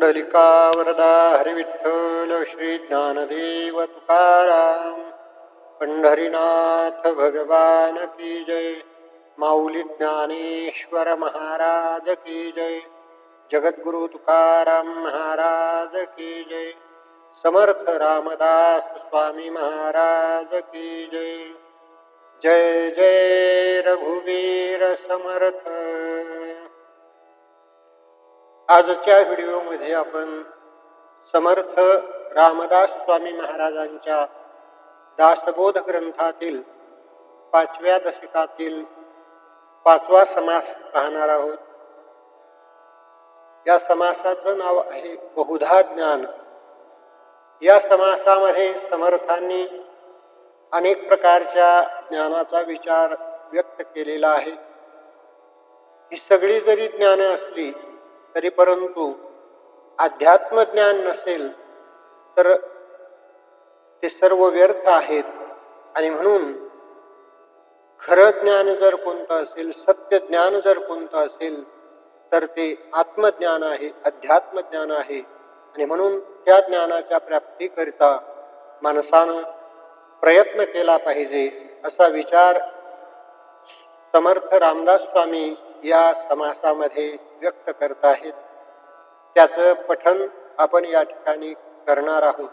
पुंडलिका वरदा हरिविठ्ठल श्री ज्ञानदेव तुकाराम पंढरीनाथ भगवान की जय माऊली ज्ञानेश्वर महाराज की जय जगद्गुरु तुकाराम महाराज की जय समर्थ रामदास स्वामी महाराज की जय जय जय रघुवीर समर्थ आजच्या व्हिडिओमध्ये आपण समर्थ रामदास स्वामी महाराजांच्या दासबोध ग्रंथातील पाचव्या दशकातील पाचवा समास पाहणार आहोत. या समासाचं नाव आहे बहुधा ज्ञान. या समासामध्ये समर्थांनी अनेक प्रकारच्या ज्ञानाचा विचार व्यक्त केलेला आहे. ही सगळी जरी ज्ञानं असली तरी परंतु अध्यात्मज्ञान नसेल तर ते सर्व व्यर्थ आहेत. आणि म्हणून खरं ज्ञान जर कोणतं असेल सत्य ज्ञान जर कोणतं असेल तर ते आत्मज्ञान आहे अध्यात्मज्ञान आहे. आणि म्हणून त्या ज्ञानाच्या प्राप्तीकरिता माणसानं प्रयत्न केला पाहिजे असा विचार समर्थ रामदास स्वामी या समासामध्ये व्यक्त करत आहेत. त्याचं पठन आपण या ठिकाणी करणार आहोत.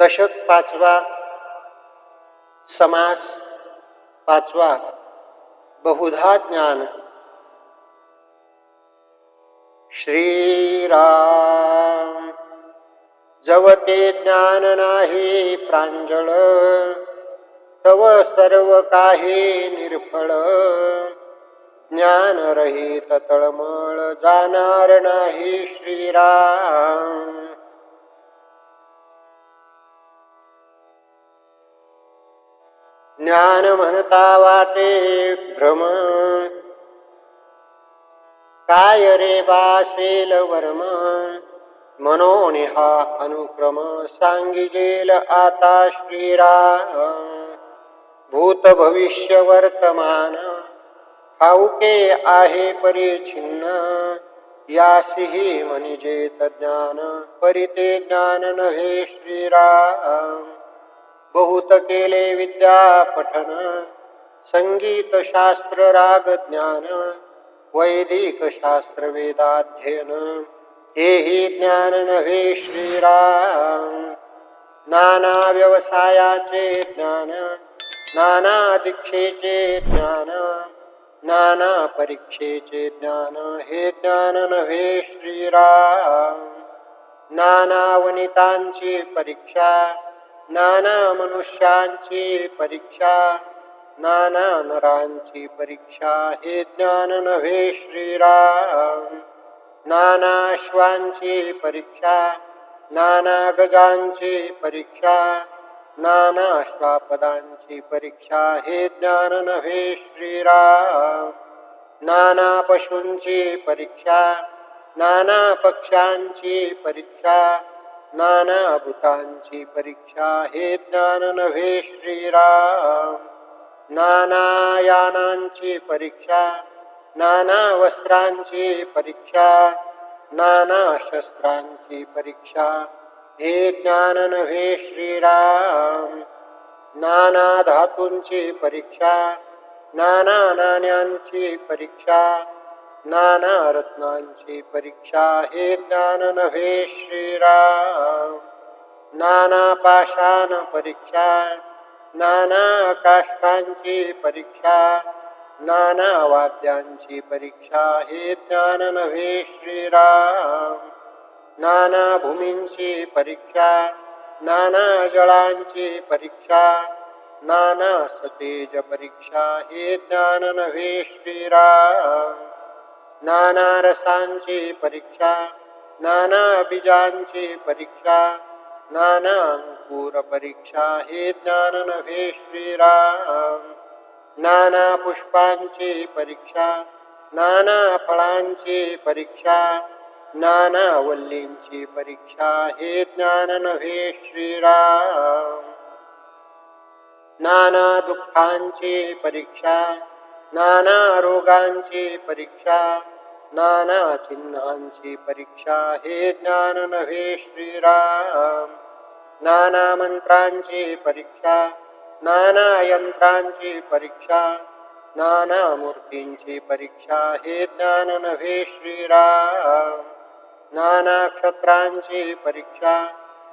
दशक पाचवा समास पाचवा बहुधा ज्ञान. श्रीराम जवते ज्ञान नाही प्रांजळ. तव सर्व काही निर्फळ. ज्ञान रहित तळमळ जाणार नाही श्रीराम. ज्ञान म्हणता वाटे भ्रम. काय रे बासेल वर्म? मनोनिहा अनुक्रम सांगिजेल आता श्रीराम. भूत भविष्य वर्तमान ठाऊके आहे परिच्छिन्न यासिही म्हणजे ज्ञान परिते ज्ञान नव्हे श्रीराम. बहुत केले विद्या पठन संगीत शास्त्र राग ज्ञान वैदिक शास्त्र वेदाध्ययन हेही ज्ञान नव्हे श्रीराम. नाना व्यवसायाचे ज्ञान नाना दीक्षेचे ज्ञान नाना परीक्षेचे ज्ञान हे ज्ञान नव्हे श्रीराम. नाना वनितांची परीक्षा नाना मनुष्यांची परीक्षा नाना नरांची परीक्षा हे ज्ञान नव्हे श्रीराम. नाना अश्वांची परीक्षा नाना गजांची परीक्षा नाना श्वापदांची परीक्षा हे ज्ञान नव्हे श्रीराम. नाना पशूंची परीक्षा नाना पक्ष्यांची परीक्षा नाना भूतांची परीक्षा हे ज्ञान नव्हे श्रीराम. नाना यानांची परीक्षा नाना वस्त्रांची परीक्षा नाना शस्त्रांची परीक्षा हे ज्ञान नव्हे श्रीराम. नाना धातूंची परीक्षा नाना नाण्यांची परीक्षा नाना रत्नांची परीक्षा. हे ज्ञान नव्हे श्रीराम. नाना पाषाण परीक्षा नाना काष्टांची परीक्षा नाना वाद्यांची परीक्षा. हे ज्ञान नव्हे श्रीराम. नाना भूमींची परीक्षा नाना जळांची परीक्षा नाना सतेज परीक्षा हे ज्ञान नव्हे श्रीराम. नाना रसांची परीक्षा नाना बीजांची परीक्षा नाना अंकुर परीक्षा हे ज्ञान नव्हे श्रीराम. नाना पुष्पांची परीक्षा नाना फळांची परीक्षा नाना वल्लींची परीक्षा हे ज्ञान नव्हे श्रीराम. नाना दुःखांची परीक्षा नाना रोगांची परीक्षा नाना चिन्हांची परीक्षा हे ज्ञान नव्हे श्रीराम. नाना मंत्रांची परीक्षा नाना यंत्रांची परीक्षा नाना मूर्तींची परीक्षा हे ज्ञान नव्हे श्रीराम. नाना क्षत्रांची परीक्षा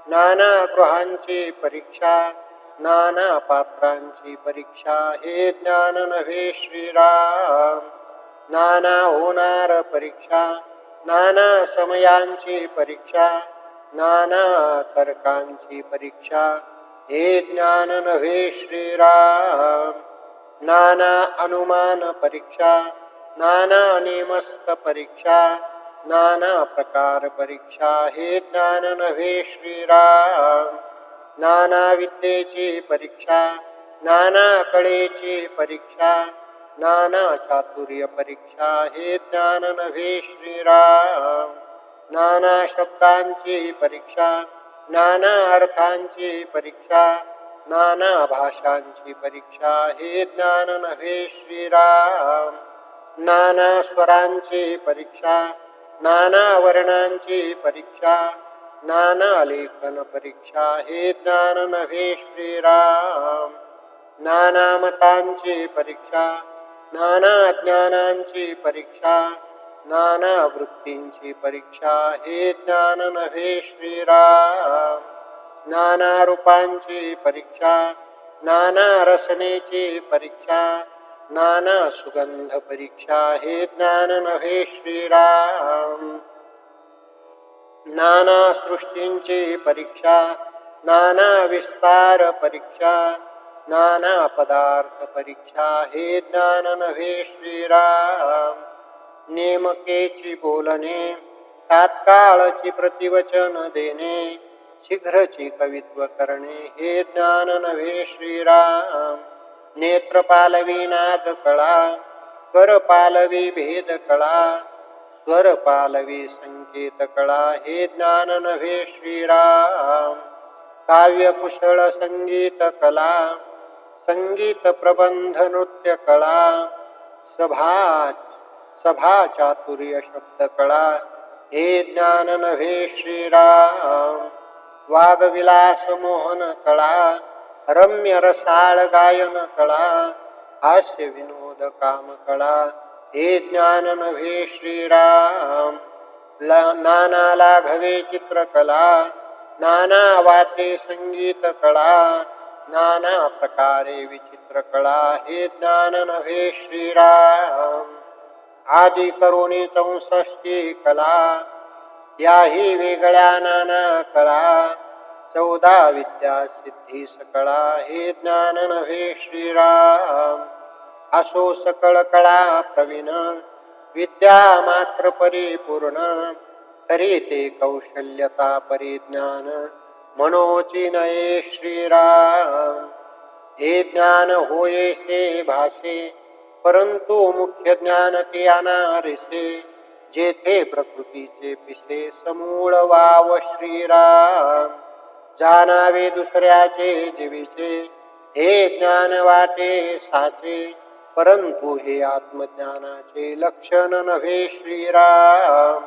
नाना गृहांची परीक्षा नाना पात्रांची परीक्षा हे ज्ञान नव्हे श्रीराम. नाना होणार परीक्षा नाना समयांची परीक्षा नाना तर्कांची परीक्षा हे ज्ञान नव्हे श्रीराम. नाना अनुमान परीक्षा नाना निमस्त परीक्षा नाना प्रकार परीक्षा हे ज्ञान नव्हे श्रीराम. नाना विद्येची परीक्षा नाना कळेची परीक्षा नाना चातुर्य परीक्षा हे ज्ञान नव्हे श्रीराम. नाना शब्दांची परीक्षा नाना अर्थांची परीक्षा नाना भाषांची परीक्षा हे ज्ञान नव्हे श्रीराम. नाना स्वरांची परीक्षा नाना वर्णांची परीक्षा नाना लेखन परीक्षा हे ज्ञान नव्हे श्रीराम. नाना मतांची परीक्षा नाना ज्ञानांची परीक्षा नाना वृत्तींची परीक्षा हे ज्ञान नव्हे श्रीराम. नाना रूपांची परीक्षा नाना रसनेची परीक्षा नाना सुगंध परीक्षा हे ज्ञान नव्हे श्रीराम. नाना सृष्टींची परीक्षा नाना विस्तार परीक्षा नाना पदार्थ परीक्षा हे ज्ञान नव्हे श्रीराम. नेमकेची बोलणे तात्काळची प्रतिवचन देणे शीघ्रची कवित्व करणे हे ज्ञान नव्हे श्रीराम. नेत्र पालवी नाद कळा कर पालवी भेद कळा स्वर पालवी संकेत कळा हे ज्ञान नव्हे श्रीराम. काव्य कुशळ संगीत कला संगीत प्रबंध नृत्य कळा सभा सभा चातुर्य शब्द कळा हे ज्ञान नव्हे श्रीराम. वागविलास मोहन कळा रम्य रसाळ गायन कळा हास्य विनोद काम कळा हे ज्ञान नव्हे श्रीराम ला- नाना लाघवे चित्रकला नाना वाद्ये संगीत कळा नाना प्रकारे विचित्र कळा हे ज्ञान नव्हे श्रीराम आदि करुणी चौसष्टी कला याही वेगळ्या नाना कळा चौदा विद्या सिद्धी सकळा हे ज्ञान नव्हे श्रीराम. असो सकळ कळा प्रवीण विद्या मात्र परिपूर्ण तरी ते कौशल्यता परिज्ञान मनोची नये श्रीराम. हे ज्ञान होयसे भासे परंतु मुख्य ज्ञान ते अनारिसे जेथे प्रकृतीचे पिसे समूळ वाव श्रीराम. जाणावे दुसऱ्याचे जीवीचे हे ज्ञान वाटे साचे. परंतु हे आत्मज्ञानाचे लक्षण नव्हे श्रीराम.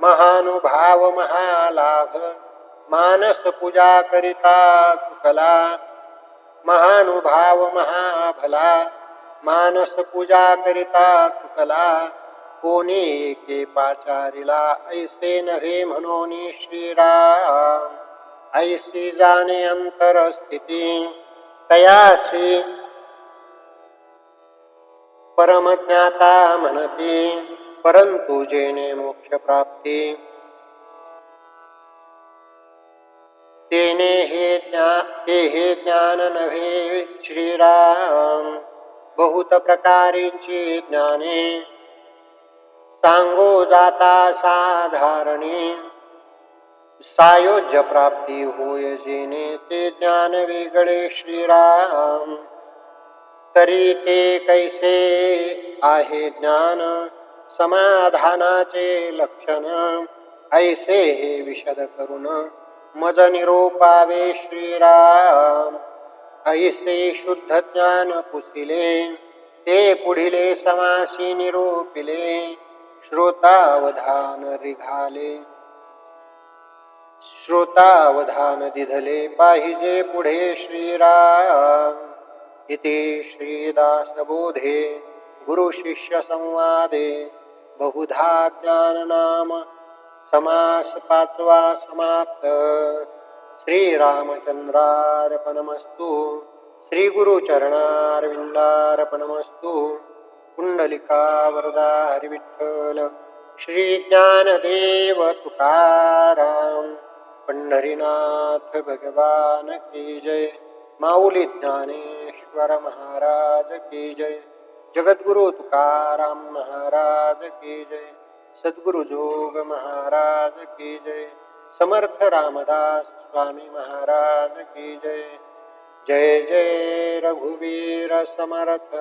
महानुभाव महालाभ. मानस पूजा करिता चुकला. महानुभाव महाभला. मानस पूजा करिता चुकला. कोणी एके पाचारिला ऐसे नव्हे म्हणून श्रीराम. ऐसी जाने अंतर स्थिती तयासी। परमज्ञाता म्हणती परंतु जेने मोक्ष प्राप्ती। तेने हे ज्ञा ते हे ज्ञान नव्हे श्रीराम। बहुत प्रकारेची ज्ञाने। सांगो जाता साधारणी। सायोज्य प्राप्ती होय जेणे ते ज्ञान वेगळे श्रीराम। तरी ते कैसे आहे ज्ञान? समाधानाचे लक्षण। ऐसे हे विशद करून मज निरोपावे श्रीराम। ऐसे शुद्ध ज्ञान पुसिले। ते पुढिले समासी निरूपिले। श्रोतावधान रिघाले। श्रोतावधान दिधले पाहिजे पुढे श्रीराम. इति श्रीदासबोधे गुरुशिष्य संवादे बहुधा ज्ञाननाम समास पाचवा समाप्त. श्रीरामचंद्रार्पणमस्तु. श्रीगुरुचरणारविंदार्पणमस्तु. कुंडलिका वरदा हरिविठ्ठल श्री तुकाराम. पंढरीनाथ भगवान की जय. माऊली ज्ञानेश्वर महाराज की जय. जगद्गुरु तुकाराम महाराज की जय. सद्गुरु जोग महाराज की जय. समर्थ रामदास स्वामी महाराज की जय. जय जय रघुवीर समर्थ.